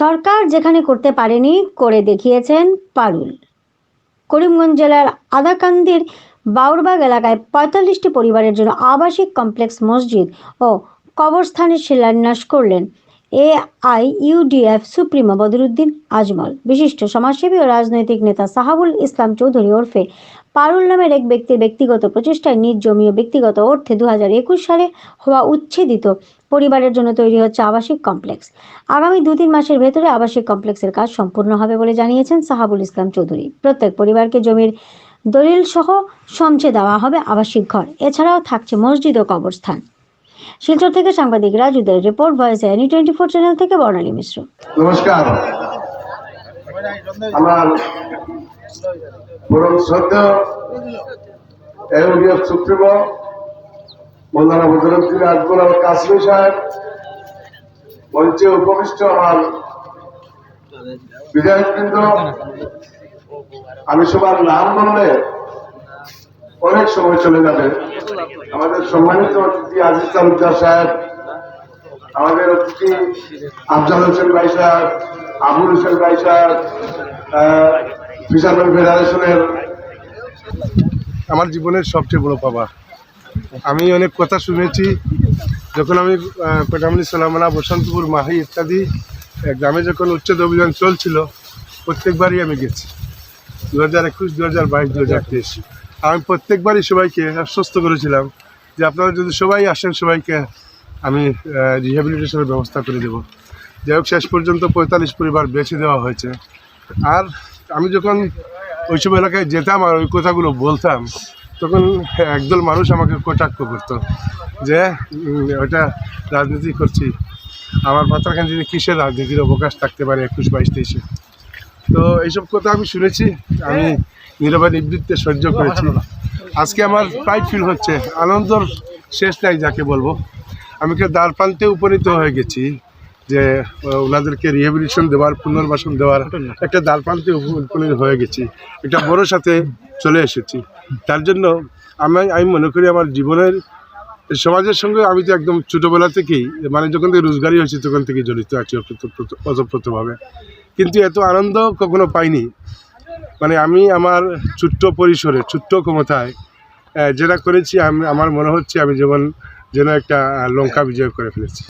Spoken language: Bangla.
সরকার যেখানে করতে পারেনি, করে দেখিয়েছেন পারুল। করিমগঞ্জ জেলার আদাকান্দির বাউরবাগ এলাকায় পঁয়তাল্লিশটি পরিবারের জন্য আবাসিক কমপ্লেক্স, মসজিদ ও কবরস্থানের শিলান্যাস করলেন A I UDF supremo Badruddin Ajmal. বিশিষ্ট সমাজসেবী ও রাজনৈতিক নেতা সাহাবুল ইসলাম চৌধুরী ওরফে পারুল নামের এক ব্যক্তির ব্যক্তিগত প্রচেষ্টায় নিজ জমি ও ব্যক্তিগত অর্থে দু হাজার একুশ সালে হওয়া উচ্ছেদিত পরিবারের জন্য তৈরি হচ্ছে আবাসিক কমপ্লেক্স। আগামী দু তিন মাসের ভেতরে আবাসিক কমপ্লেক্সের কাজ সম্পূর্ণ হবে বলে জানিয়েছেন সাহাবুল ইসলাম চৌধুরী। প্রত্যেক পরিবারকে জমির দলিল সহ সমছে দেওয়া হবে আবাসিক ঘর। এছাড়াও থাকছে মসজিদ ও কবরস্থান। শিলচর থেকে সাংবাদিক রাজুদের report, voice any twenty four channel থেকে বর্ণালী মিশ্র। নমস্কার। আমার পরম মৌলানা বদরুদ্দিন আজমল আল কাসমি সাহেব, মঞ্চে উপবিষ্ট আমার বিধায়কবৃন্দ, আমি সবার নাম বললে অনেক সময় চলে যাবে। আমাদের সম্মানিত অতিথি আজিজ তালুকদার সাহেব, আমাদের অতিথি আফজাল হোসেন ভাই সাহেব, আবুল হোসেন ভাই সাহেব ফেডারেশনের আমার জীবনের সবচেয়ে বড় পাবা আমি অনেক কথা শুনেছি, যখন আমি পেটামলি সালামানা, বসন্তপুর, মাহি ইত্যাদি গ্রামে যখন উচ্ছেদ অভিযান চলছিল, প্রত্যেকবারই আমি গেছি। দু হাজার একুশ দু হাজার বাইশ দু হাজার তেইশ। আমি প্রত্যেকবারই সবাইকে আশ্বস্ত করেছিলাম যে আপনারা যদি সবাই আসেন, সবাইকে আমি রিহ্যাবিলিটেশনের ব্যবস্থা করে দেবো। যাই হোক, শেষ পর্যন্ত পঁয়তাল্লিশ পরিবার বেছে দেওয়া হয়েছে। আর আমি যখন ওইসব এলাকায় যেতাম আর ওই কথাগুলো বলতাম তখন একদল মানুষ আমাকে কটাক্ষ করতো যে ওটা রাজনীতি করছি। আমার পাত্রাকান্দিতে কিসের রাজনীতির অবকাশ থাকতে পারে একুশ বাইশ তেইশে? তো এইসব কথা আমি শুনেছি আমি নীরবে নিবৃত্তে সহ্য করেছি। আজকে আমার প্রাইড ফিল হচ্ছে আনন্দর শেষ নাই যাকে বলব। আমি কে দ্বার প্রান্তে উপনীত হয়ে গেছি। যে ওনাদেরকে রিহেবিলিটেশন দেওয়ার, পুনর্বাসন দেওয়ার একটা দ্বার প্রান্তে উপ- উপনীত হয়ে গেছি। একটা বড় সাথে চলে এসেছি। তার জন্য আমি আমি মনে করি আমার জীবনের, সমাজের সঙ্গে আমি তো একদম ছোটোবেলা থেকেই মানে যখন থেকে রোজগারি হয়েছি, তখন থেকে জড়িত আছি অতপ্রত- অতপ্রতভাবে। কিন্তু এত আনন্দ কখনো পাইনি। মানে আমি আমার ছোট্ট পরিসরে, ছোট্ট ক্ষমতায় যেটা করেছি, আমি, আমার মনে হচ্ছে আমি যেমন, যেন একটা লঙ্কা বিজয় করে ফেলেছি।